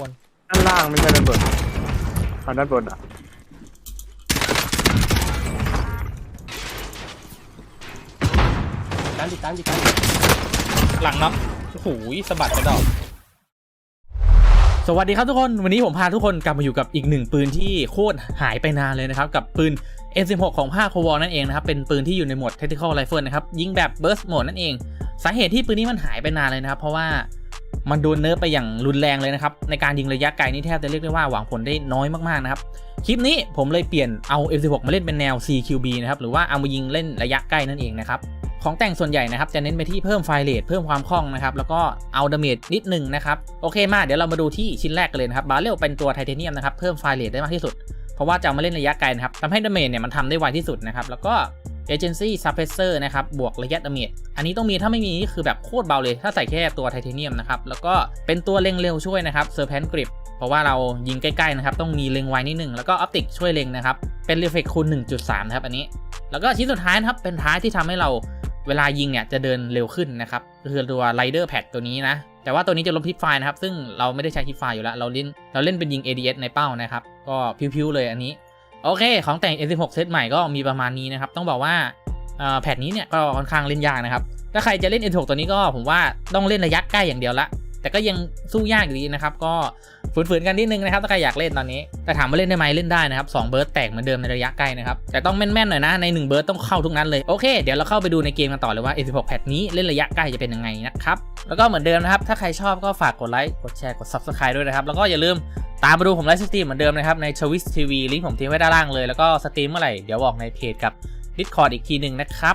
บนด้านล่างไม่ใช่ด้านบนเอาด้านบนอะตามติดตามติดตามหลังเนาะโอ้โหสะบัดกระดอกสวัสดีครับทุกคน วันนี้ผมพาทุกคนกลับมาอยู่กับอีกหนึ่งปืนที่โคตรหายไปนานเลยนะครับ กับปืน M16 ของภาคโควอนั่นเองนะครับ เป็นปืนที่อยู่ในโหมด Tactical Rifle นะครับ ยิงแบบ Burst Mode นั่นเอง สาเหตุที่ปืนนี้มันหายไปนานเลยนะครับ เพราะว่า มันโดนเนิร์ฟไปอย่างรุนแรงเลยนะครับ ในการยิงระยะไกลนี่แทบจะเรียกได้ว่าหวังผลได้น้อยมากๆนะครับ คลิปนี้ผมเลยเปลี่ยนเอา M16 มาเล่นเป็นแนว CQB นะครับ หรือว่าเอามายิงเล่นระยะใกล้นั่นเองนะครับของแต่งส่วนใหญ่นะครับจะเน้นไปที่เพิ่มไฟเรทเพิ่มความคล่องนะครับแล้วก็เอาดาเมจนิดหนึ่งนะครับโอเคมาเดี๋ยวเรามาดูที่ชิ้นแรกกันเลยนะครับบาเรลเป็นตัวไทเทเนียมนะครับเพิ่มไฟเรทได้มากที่สุด เพราะว่าจะามาเล่นระยะไกลนะครับทำให้ดาเมจเนี่ยมันทำได้ไวที่สุดนะครับแล้วก็ เอเจนซี่ซับเพสเซอร์นะครับ บวกระยะดาเมจอันนี้ต้องมีถ้าไม่มีนี่คือแบบโคตรเบาเลย ถ้าใส่แค่ตัวไทเทเนียมนะครับ แล้วก็เป็นตัวเล็งเร็วช่วยนะครับเซอร์เพนกริปเพราะว่าเรายิงใกล้ๆนะครับ ต้องมีเล็งไวนิดนึง แล้วก็ออปติกช่วยเล็งนะครับ เป็นรีเฟกคูณ1.3 นะครับอันนี้ แล้วก็ชิ้นสุดท้ายนะครับ เป็นท้ายที่ทำให้เราเวลายิงเนี่ยจะเดินเร็วขึ้นนะครับคือตัว Rider Pad ตัวนี้นะแต่ว่าตัวนี้จะลบทิปไฟนะครับ ซึ่งเราไม่ได้ใช้ทิปไฟอยู่แล้ว เราเล่นเราเล่นเป็นยิง ADS ในเป้านะครับ ก็พิวๆเลยอันนี้ โอเค ของแต่ง S16 เซตใหม่ก็มีประมาณนี้นะครับ ต้องบอกว่าเอ่อแพทนี้เนี่ยก็ค่อนข้างเล่นยากนะครับ ถ้าใครจะเล่น S16 ตัวนี้ก็ผมว่าต้องเล่นระยะใกล้อย่างเดียวละ แต่ก็ยังสู้ยากอยู่ดีนะครับ ก็ฝืนๆกันนิดนึงนะครับถ้าใครอยากเล่นตอนนี้ แต่ถามว่าเล่นได้ไหมเล่นได้นะครับ2เบิร์ดแตกเหมือนเดิมในระยะใกล้นะครับ แต่ต้องแม่นๆหน่อยนะ ใน1เบิร์ดต้องเข้าทุกนัดเลย โอเค เดี๋ยวเราเข้าไปดูในเกมกันต่อเลยว่า S16 แพทนี้เล่นระยะใกล้จะเป็นยังไงนะครับ แล้วก็เหมือนเดิมนะครับ ถ้าใครชอบก็ฝากกดไลค์ กดแชร์ กด Subscribe ด้วยนะครับ แล้วก็อย่าลืมตามมาดูผมไลฟ์สตรีมเหมือนเดิมนะครับในชวิสทีวีลิงก์ผมทิ้งไว้ด้านล่างเลยแล้วก็สตรีมเมื่อไหร่เดี๋ยวบอกในเพจกับ Discord อีกทีหนึ่งนะครับ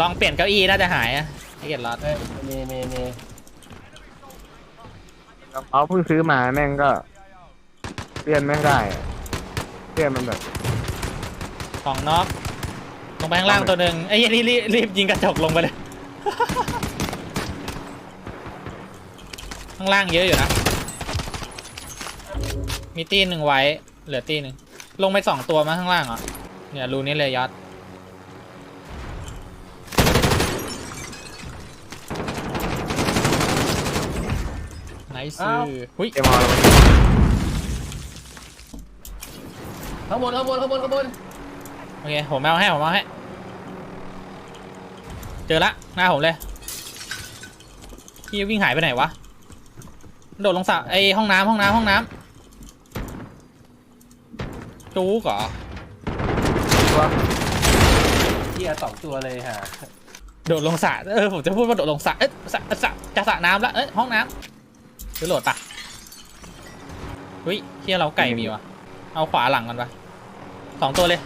ลองเปลี่ยนเก้าอี้น่าจะหายอะให้เกียรติรอดเอ้ยมเมเมเอาเพิ่งซื้อมาแม่งก็เปลี่ยนไม่ได้อะเปลี่ยนมันแบบของน็อกลงไปข้างล่างตัวหนึ่งไอ้ยนี่รีบรีบยิงกระจกลงไปเลย ข้างล่างเยอะอยู่นะ มีตีหนึ่งไว้ เหลือตีหนึ่งลงไปสองตัวมาข้างล่างเหรอะเนี่ยรูนี้เลยยอด ไนซ์หุ้ยเกมอลข้างบนข้างบนข้างบนข้างบนโอเคผมเอาให้ผมเอาให้ เจอละหน้าผมเลยพี่วิ่งหายไปไหนวะโดดลงสระไอห้องน้ำห้องน้ำห้องน้ำจู๊กเหรอเที่ยสองตัวเลยฮะโดดลงสระเออผมจะพูดว่าโดดลงสระเอ๊ะสระสระจะสระน้ำแล้วเอ๊ะห้องน้ำ หรือโหลดปะเฮ้ยเที่ยเราไก่มีวะเอาขวาหลังกันปะสองตัวเลย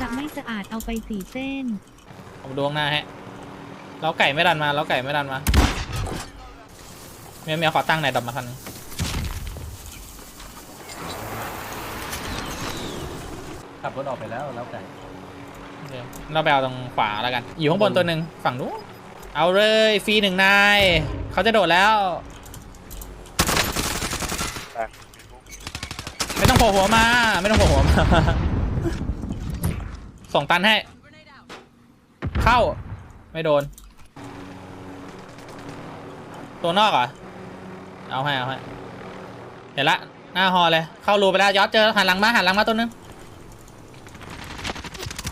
จะไม่สะอาดเอาไปสี่เส้น ผมดูข้างหน้าฮะ เราไก่ไม่ดันมา เราไก่ไม่ดันมาเมียเมียขอตั้งไหนอยดับมาคันนึงขับรถออกไปแล้วแล้วไก่โอ เคเราไปเอาตรงขวาแล้วกัน อยู่ข้างบนตัวหนึ่งฝั่งนู้นเอาเลยฟรีหนึ่งนายเขาจะโดดแล้ว ไม่ต้องโผล่หัวมา ไม่ต้องโผล่หัวมา ส่งตันให้ เข้า ไม่โดน ตัวนอกเหรอ เอาให้ เอาให้ เห็นละ หน้าฮอเลย เข้ารูไปแล้วยอดเจอหันหลังมาหันหลังมาตัวนึง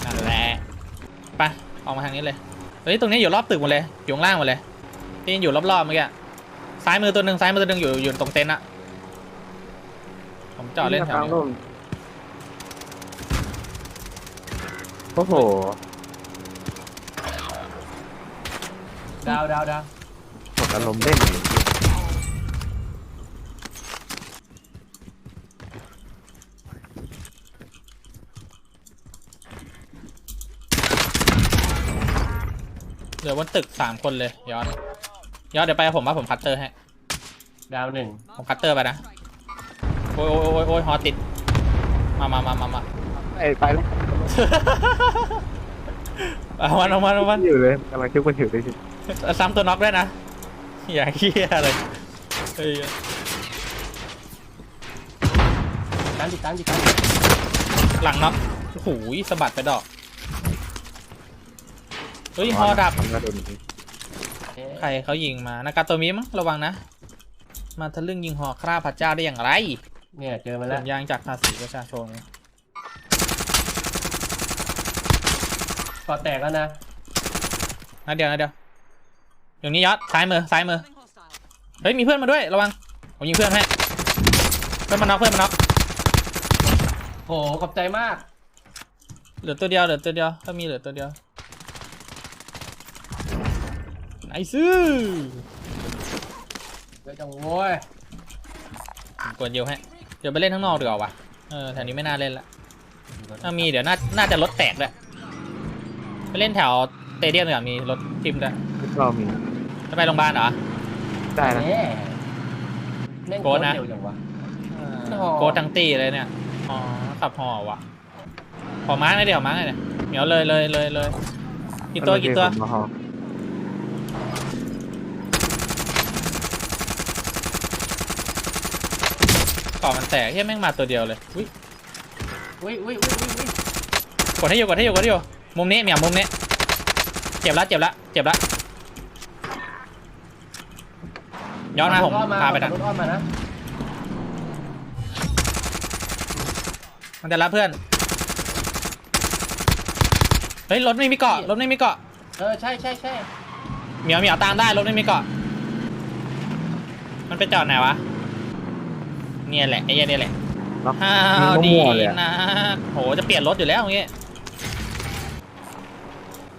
นั่นแหละ ไปออกมาทางนี้เลยเฮ้ยตรงนี้อยู่รอบตึกหมดเลยอยู่ข้างล่างหมดเลยที่อยู่รอบๆเมื่อกี้ซ้ายมือตัวหนึ่งซ้ายมือตัวหนึ่งอยู่อยู่ตรงเต็นท์อะผมจอดเล่นแถวนี้ร่มโอ้โหดาวดาวดาวหมดอารมณ์เล่นเลย ลือบนตึกสามคนเลยย้อนย้อนเดี๋ยวไปกับผมว่าผมคัตเตอร์ให้ดาวหนึ่งผมคัตเตอร์ไปนะโอ้ยโอ้ยโอ้ยโอ้ยฮอติด มามามามามาไอ้ไปแล้วเอามันเอามันเอามันอยู่เลยกำลังชุบกันอยู่เลยสิซ้ำตัวน็อกด้วยนะอย่าเฮียเลยเฮ้ยตามติดตามติดตามหลังน็อกโอ้โหสะบัดไปดอก เฮ้ยฮอดับ มันก็โดนเอ๊ะใครเขายิงมา นากาโตมิมั้งระวังนะ มาทะลึ่งยิงหอฆ่าพระเจ้าได้อย่างไรเนี่ยเจอมาส่แล้ววนยางจากภาษีประชาชน ก่อแตกแล้วนะนัดเดียวนัดเดียวอย่างนี้ยอดซ้ายมือซ้ายมือ เฮ้ยมีเพื่อนมาด้วยระวัง ผมยิงเพื่อนให้ เพื่อนมาน็อกเพื่อนมาน็อกโหขอบใจมากเหลือตัวเดียวเหลือตัวเดียวถ้ามีเหลือตัวเดียว ไนซื้อเดี๋ยวจังโว้ยผมกดเดียวให้เดี๋ยวไปเล่นข้างนอกดีกว่าวะเออแถวนี้ไม่น่าเล่นละถ้ามีเดี๋ยวน่าน่าจะรถแตกด้วยไปเล่นแถวสเตเดียมดีกว่ามีรถทิมด้วยก็มีจะไปโรงพยาบาลเหรอ ได้นะแน่แม่งโกดนะ เร็วจังวะโกดังตีเลยเนี่ยอ๋อขับหอวะขอมาร์กหน่อยเดี๋ยวมาร์กหน่อยเนี่ยเหนียวเลยเลยเลยเลยกี่ตัวกี่ตัวผมมาฮอ ก่อมันแตกที่แม่งมาตัวเดียวเลยอุ้ยอุ้ยอุ้ยอุ้ยอุ้ยอุ้ยกดให้อยู่กดให้อยู่กดให้อยู่มุมนี้เหมียวมุมนี้เจ็บละเจ็บละเจ็บละย้อนมาผมรถพาไปดักรถอ้อมมานะมันจะรับเพื่อนเฮ้ยรถไม่มีเกาะรถไม่มีเกาะเออใช่ใช่ใช่เหมียวเหมียวตามได้รถไม่มีเกาะมันไปจอดไหนวะ เนี่ยแหละไอ้เหี้ยเนี่ยแหละล็อกอ้าวดีมั่วๆเลยอะนะโหจะเปลี่ยนรถอยู่แล้วอย่างเงี้ย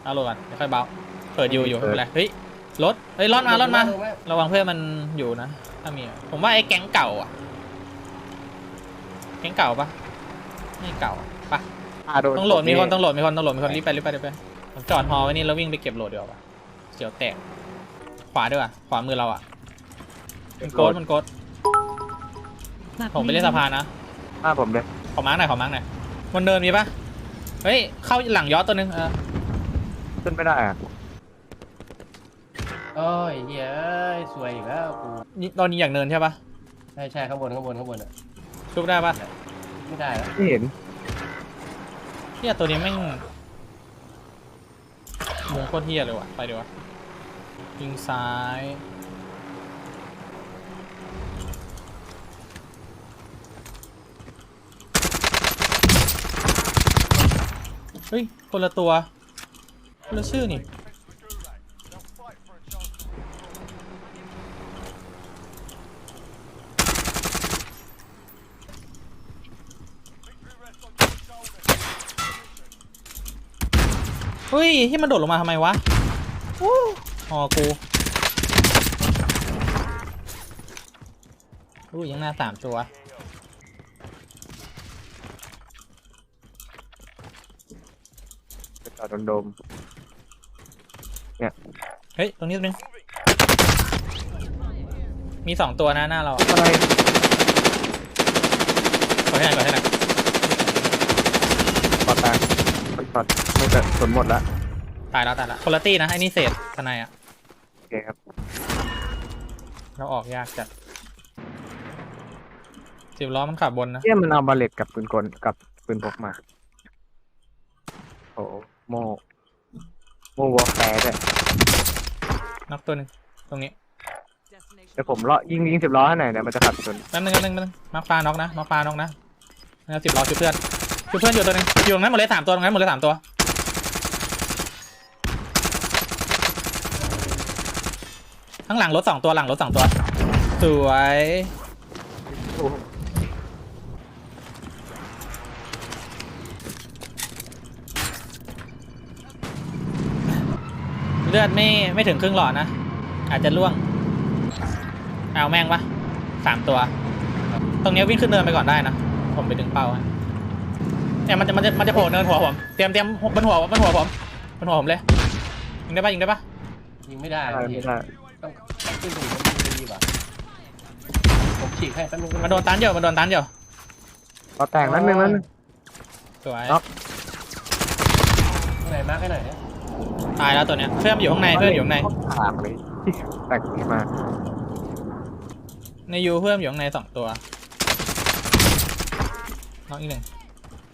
เอารถก่อนเดี๋ยวค่อยเบาเปิดอยู่อยู่ไม่เป็นไรเฮ้ยรถเฮ้ยรถมารถมาลงแล้วระวังเพื่อนมันอยู่นะถ้ามีผมว่าไอ้แก๊งเก่าอะแก๊งเก่าปะไม่เก่าปะอ่าโดนต้องโหลดมีคนต้องโหลดมีคนต้องโหลดมีคนรีบไปรีบไปรีบไปผมจอดฮอไว้นี่แล้ววิ่งไปเก็บโหลดเดียวาปะเสียวแตกขวาด้วยว่ะขวามือเราอะมันโกดมันโกด แบบผมไปเล่นสะพานนะหน้าผมเลยขอมาร์กหน่อยขอมาร์กหน่อยบนเดินมีปะเฮ้ยเข้าหลังยอดตัวนึงเออขึ้นไม่ได้อะโอ้ยเย้ยสวยอีกแล้วกูนี่ตอนนี้อย่างเนินใช่ปะใช่ใช่ข้างบนข้างบนข้างบนอะชุบได้ปะไม่ได้แล้วไม่เห็นเฮียตัวนี้แม่งมุงโคตรเฮียเลยว่ะไปดีวะยิงซ้าย เฮ้ย คนละตัว คนละชื่อนี่ เฮ้ย ที่มันโดดลงมาทำไมวะวู้หอกูอู้ยังหน้าสามตัว ไป จอดโดมเฮ้ย ตรงนี้ตรงนี้มีสองตัวนะหน้าเราๆอะไรขอให้หน่อยขอให้หน่อยปอดตายมันปอดไม่เกิดสนหมดละตายแล้วตายแล้วคุณตี้นะไอ้นี่เศษทนายอะโอเคครับเราออกยากจัดสิบล้อมันขับบนนะเที่ยมันเอาบาเลตกับปืนกลกับปืนพกมา โอ้ โหโมโมวอลแคร์ด้วยน็อกตัวหนึ่งตรงนี้เดี๋ยวผมเลาะยิงยิงสิบล้อให้หน่อยเดี๋ยวมันจะขัดสนแป๊บนึงแป๊บนึงแป๊บนึงมาร์คปลาน็อกนะมาร์คปลาน็อกนะแล้วสิบล้อช่วยเพื่อนช่วยเพื่อนอยู่ตัวหนึงอยู่ตรงนั้นหมดเลยสามตัวตรงนั้นหมดเลยสามตัวข้างหลังรถสองตัวหลังรถสองตัว สวย โอ้โห เลือดไม่ไม่ถึงครึ่งหลอดนะ อาจจะล่วง เอาแม่งปะสามตัว ตรงเนี้ยวิ่งขึ้นเนินไปก่อนได้นะ ผมไปดึงเป้าให้เนี่ยมันจะมันจะมันจะโผล่เนินหัวผม เตรียมเตรียมบนหัวบนหัวผมบนหัวผมเลย ยิงได้ปะยิงได้ปะยิงไม่ได้ได้พี่ไม่ได้ต้องต้องขึ้นไปถึงมันดีป่ะผมฉีกให้แป๊บนึงมันโดนตันเดียวมันโดนตันเดียวเราแตกนั้นหนึ่งนั้นสวยน็อกไหนมาร์คให้หน่อยเนี่ย ตายแล้วตัวเนี้ยเพื่อนอยู่ข้างในเพื่อนอยู่ข้างในปากเลยแตกขึ้นมาในยูเพื่อนอยู่ข้างในสองตัวน้องอีกหนึ่ง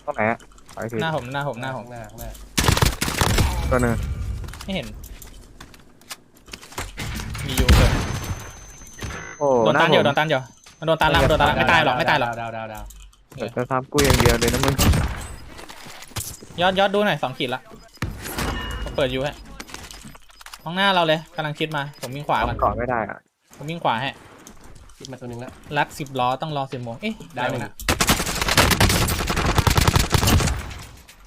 ตรงไหนอะไปทีหน้าผมหน้าผมหน้าผมหน้าหน้าตัวหนึ่งไม่เห็น มีอยู่เกิดโอ้โดนหน้าตันผเดียวมโดนตันเดียวมันโดนตันแล้วมันโดนตันแล้วไม่ตายหรอกไม่ตายหรอกดาวดาวดาวเดี๋ยวจะทำกูอย่างเดียวเลยนะมึงยอดยอดดูหน่อยสองขีดละผม เปิดอยู่ฮะห้องหน้าเราเลยกำลังคิดมา ผมวิ่งขวาก่อนก่อนไม่ได้อะผมวิ่งขวาให้คิดมาตัวหนึงแล้ว รักสิบล้อต้องรอสิบโมงเอ๊ะได้ได้หไหนึ่มงนะ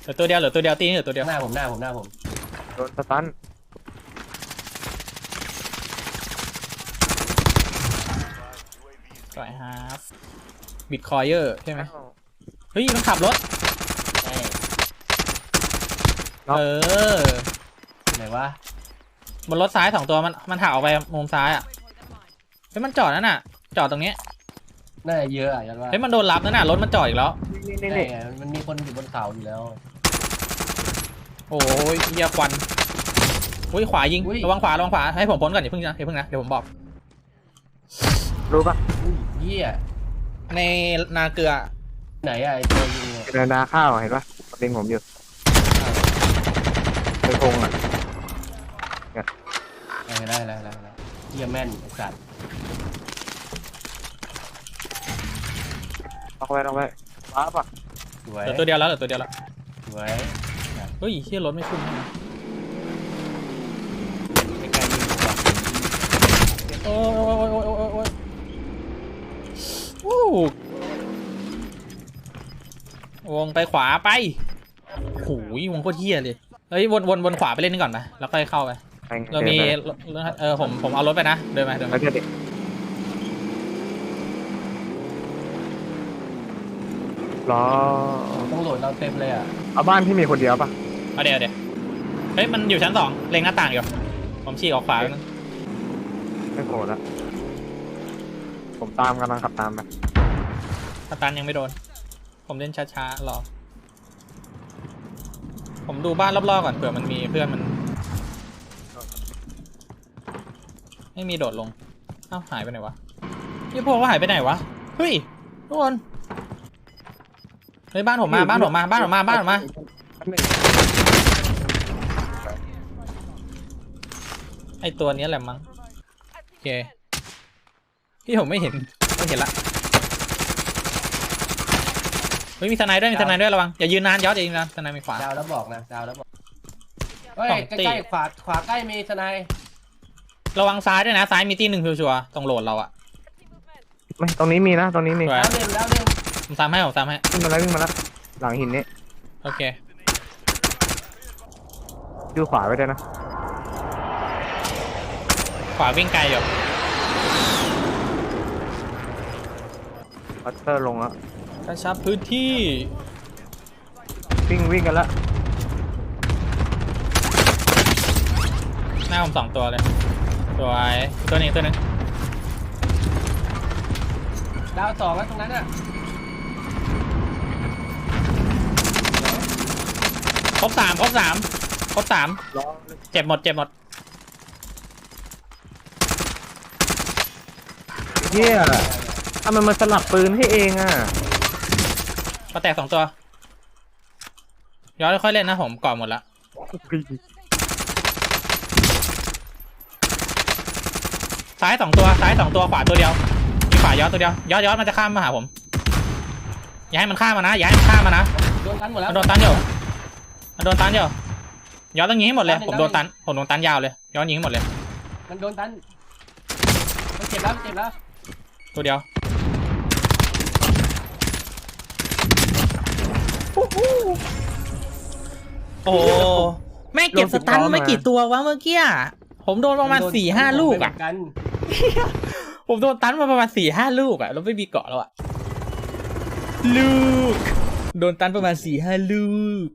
เหลือตัวเดียวเหลือตัวเดียวตีนี่เหลือตัวเดียวหน้าผมหน้าผมหน้าผมโดนสตันสวยฮาร์ฟบิตคอยเออร์ใช่ไหมเฮ้ยมันขับรถใช่ เออไหนวะบนรถซ้ายสองตัวมันมันหักออกไปมุมซ้ายอะเฮ้ยมันจอดนั่นน่ะ จอดตรงเนี้ยน่าจะเยอะอะยันว่าเฮ้ยมันโดนรับนั่นน่ะรถมันจอดอีกแล้วนี่ใช่นี่นี่ไงมันมีคนอยู่บนเขาอยู่แล้ว โอ้ยเหี้ยควันอุ้ยขวายิงอุ้ยระวังขวาระวังขวาให้ผมพ้นก่อนอย่าเพิ่งนะอย่าเพิ่งนะเดี๋ยวผมบอก รู้ปะอุ้ยเหี้ยในนาเกลือไหนอะไอตัวยิงเนี่ยเดินนาข้าวเห็นปะลิงผมอยู่ ไปพงอะได้ได้ได้ได้ได้เหี้ยแม่นไอ้สัตว์ล็อกไว้ล็อกไว้ว้าปะสวยเหลือตัวเดียวแล้วเหลือตัวเดียวแล้วสวยเฮ้ยเชี่ยรถไม่ขึ้นนะไม่ไกลยิงผมว่ะโอ้ยโอ้ยโอ้ยโอ้ยโอ้ยโอ้ยวู้วงไปขวาไปโอ้ยวงโคตรเฮี้ยเลย เฮ้ยวนวนวนขวาไปเล่นนี่ก่อนนะแล้วค่อยเข้าไปแม่งเรามีดินรถเออผมผมเอารถไปนะ เดินมาเดินไปมาแล้วเด็กรอต้องโหลดเราเต็มเลยอะ เอาบ้านที่มีคนเดียวปะเอาเดี๋ยวเดี๋ยวเฮ้ยมันอยู่ชั้นสองเล็งหน้าต่างอยู่ ผมชี้ออกขวาแล้วนึงไม่โผล่ละผมตามกำลังขับตามไปสตันยังไม่โดน ผมเล่นช้าๆรอ ผมดูบ้านรอบๆก่อนเผื่อมันมีเพื่อนมัน ไม่มีโดดลงเอ้าหายไปไหนวะนี่พวกว่าหายไปไหนวะเฮ้ยทุกคนเฮ้ยบ้านผมมาบ้านผมมาบ้านผมมาบ้านผมมาไอตัวนี้แหละมั้งโอเคพี่ผมไม่เห็นไม่เห็นละ เฮ้ยมีทนายด้วยมีทนายด้วยระวังอย่ายืนนานยอดอย่ายืนนานทนายมีขวา ดาวแล้วบอกนะดาวแล้วบอกเฮ้ยสองใกตีล้ๆขวาขวาใกล้มีทนายระวังซ้ายด้วยนะซ้ายมีที่หนึ่งชัวร์ๆตรงโหลดเราอะไม่ตรงนี้มีนะ ตรงนี้มีสวยดาวหนึ่งดาวหนึ่งผมซ้ำให้ผมซ้ำให้วิ่งมาแล้ววิ่งมาแล้วหลังหินนี้โอเคดูขวาไว้ด้วยนะขวาวิ่งไกลอยู่พัตเตอร์ลงแล้ว กระชับพื้นที่ วิ่งวิ่งกันแล้วหน้าผมสองตัวเลยสวยตัวนี้ตัวหนึงดาวสองแล้วตรงนั้นอะครบสามครบสามครบสามล้อเจ็บหมดเจ็บหมดเฮียทำไมมันสลับปืนให้เองอะ ก็แตกสองตัว ย้อนค่อยๆเล่นนะผมก่อนหมดละซ้ายสองตัวซ้ายสองตัวขวาตัวเดียวมีขวาย้อนตัวเดียวย้อนย้อนมันจะข้ามมาหาผม อย่าให้มันข้ามมานะอย่าให้มันข้ามมานะโดนกันหมดแล้วมันโดนตันอยู่มันโดนตันอยู่ย้อนต้องยิงให้หมดเลยผมโดนตันผมโดนตันยาวเลย ย้อนยิงให้หมดเลย มันโดนตันมันเจ็บแล้วมันเจ็บแล้วตัวเดียว โอ้โหแม่งเก็บสตันไม่กี่ตัววะเมื่อกี้อะผมโดนประมาณนโดนสี่ห้าลูกอะเหมืนกันผมโดนตันมาประมาณสี่ห้าลูกอะแล้วไม่มีเกาะแล้วอะ ลูก โดนตันประมาณสี่ห้าลูก